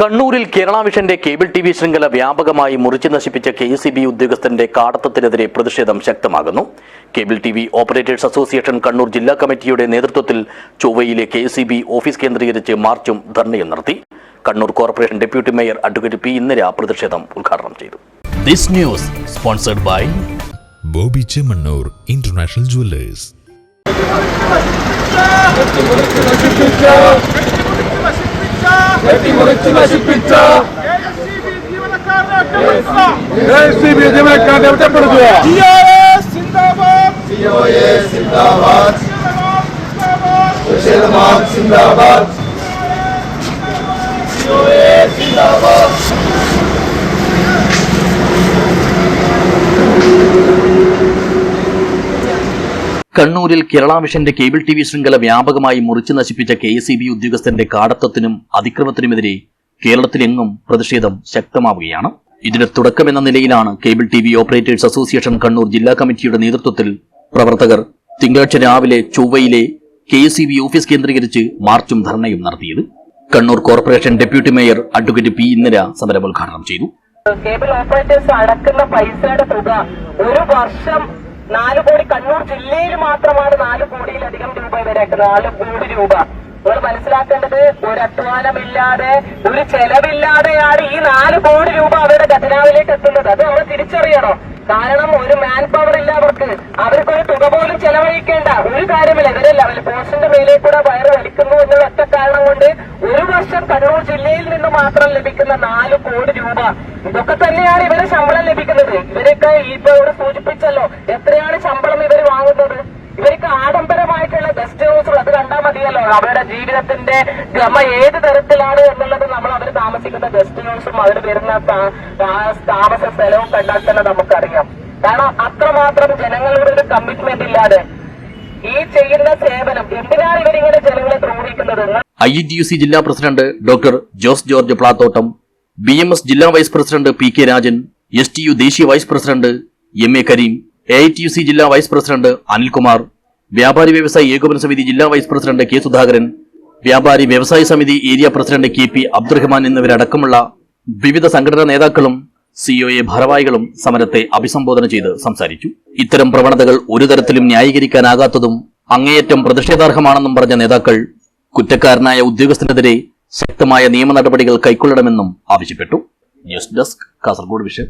കണ്ണൂരിൽ കേരള വിഷന്റെ cable T V ശൃംഖല വ്യാപകമായി മുറിച്ചു നശിപ്പിച്ച കെ എസ് ബി ഉദ്യോഗസ്ഥന്റെ കാടത്തത്തിനെതിരെ പ്രതിഷേധം ശക്തമാകുന്നു. Cable T V operators association Kannur ജില്ലാ കമ്മിറ്റിയുടെ നേതൃത്വത്തിൽ ചൊവ്വയിലെ കെ എസ് ബി ഓഫീസ് കേന്ദ്രീകരിച്ച് മാർച്ചും ധർണയും നടത്തി. Kannur corporation deputy mayor advocate P Indira പ്രതിഷേധം ഉദ്ഘാടനം ചെയ്തു. This news sponsored by Bobby Chemmanur international jewellers. വെട്ടിമുറിച്ച് നശിപ്പിച്ച ജീവനക്കാരനെ ഒറ്റപ്പെടുത്തുക സിന്ദാബാദ്. കണ്ണൂരിൽ കേരള മിഷന്റെ കേബിൾ ടി വി ശൃംഖല വ്യാപകമായി മുറിച്ചു നശിപ്പിച്ച കെ എസ് ഇ ബി ഉദ്യോഗസ്ഥന്റെ കാടത്വത്തിനും അതിക്രമത്തിനുമെതിരെ കേരളത്തിലെങ്ങും പ്രതിഷേധം ശക്തമാവുകയാണ്. ഇതിന്റെ തുടക്കമെന്ന നിലയിലാണ് cable T V operators association Kannur ജില്ലാ കമ്മിറ്റിയുടെ നേതൃത്വത്തിൽ പ്രവർത്തകർ തിങ്കളാഴ്ച രാവിലെ ചൊവ്വയിലെ കെ എസ് ബി ഓഫീസ് കേന്ദ്രീകരിച്ച് മാർച്ചും ധർണയും നടത്തിയത്. Kannur corporation deputy mayor advocate P Indira സമരം ഉദ്ഘാടനം ചെയ്തു. കേബിൾ ഓപ്പറേറ്റേഴ്സ് അടക്കുന്ന പൈസയുടെ തുക ഒരു വർഷം നാല് കോടി കണ്ണൂർ ജില്ലയിൽ മാത്രമാണ് നാല് കോടിയിലധികം രൂപ ഇവരേക്ക് നാല് കോടി രൂപ. നിങ്ങൾ മനസ്സിലാക്കേണ്ടത് ഒരു അധ്വാനമില്ലാതെ ഒരു ചെലവില്ലാതെയാണ് ഈ നാല് കോടി രൂപ അവരുടെ ഖജനാവിലേക്ക് എത്തുന്നത്. അത് നമ്മൾ തിരിച്ചറിയണം. കാരണം ഒരു മാൻ പവർ ഇല്ല അവർക്ക്. ഒരു തുക പോലും ചെലവഴിക്കേണ്ട. ഒരു കാര്യമില്ല. ഇവരല്ല അവർ പോസ്റ്റിന്റെ മേലെ കൂടെ വയറ് വലിക്കുന്നു എന്നുള്ള ഒറ്റ കാരണം കൊണ്ട് ഒരു വർഷം കണ്ണൂർ ജില്ലയിൽ നിന്ന് മാത്രം ലഭിക്കുന്ന നാല് കോടി രൂപ. ഇതൊക്കെ തന്നെയാണ് ഇവർ ശമ്പളം ലഭിക്കുന്നത്. ഇവരൊക്കെ ഇപ്പൊ ഇവിടെ സൂചിപ്പിച്ചല്ലോ അവരുടെ ജീവിതത്തിന്റെ ഗമ ഏത് തരത്തിലാണ് എന്നുള്ളത് നമ്മൾ അവർ താമസിക്കുന്ന ഗസ്റ്റ് ഹൗസും അവർ വരുന്ന താമസ സ്ഥലവും കണ്ടാൽ തന്നെ നമുക്കറിയാം. കാരണം അത്രമാത്രം ജനങ്ങളുടെ ഒരു കമ്മിറ്റ്മെന്റ് ഇല്ലാതെ ഈ ചെയ്യുന്ന സേവനം എന്തിനാണ് ഇവരിങ്ങനെ ജനങ്ങളെ ദ്രോഹിക്കുന്നത്? ഐ ടി യു സി ജില്ലാ president doctor Jose George Plathottam B M S ജില്ലാ vice president P K Rajan S T U ദേശീയ vice president M A Kareem A I T U C ജില്ലാ വൈസ് പ്രസിഡന്റ് അനിൽകുമാർ വ്യാപാരി വ്യവസായി ഏകോപന സമിതി ജില്ലാ vice president K Sudhakaran വ്യാപാരി വ്യവസായ സമിതി area president K P Abdurahman എന്നിവരടക്കമുള്ള വിവിധ സംഘടനാ നേതാക്കളും സിഒഎ ഭാരവാഹികളും സമരത്തെ അഭിസംബോധന ചെയ്ത് സംസാരിച്ചു. ഇത്തരം പ്രവണതകൾ ഒരു തരത്തിലും ന്യായീകരിക്കാനാകാത്തതും അങ്ങേയറ്റം പ്രതിഷേധാർഹമാണെന്നും പറഞ്ഞ നേതാക്കൾ കുറ്റക്കാരനായ ഉദ്യോഗസ്ഥനെതിരെ ശക്തമായ നിയമ നടപടികൾ കൈക്കൊള്ളണമെന്നും ആവശ്യപ്പെട്ടു. ന്യൂസ് ഡെസ്ക് കാസർഗോഡ് വിഷയം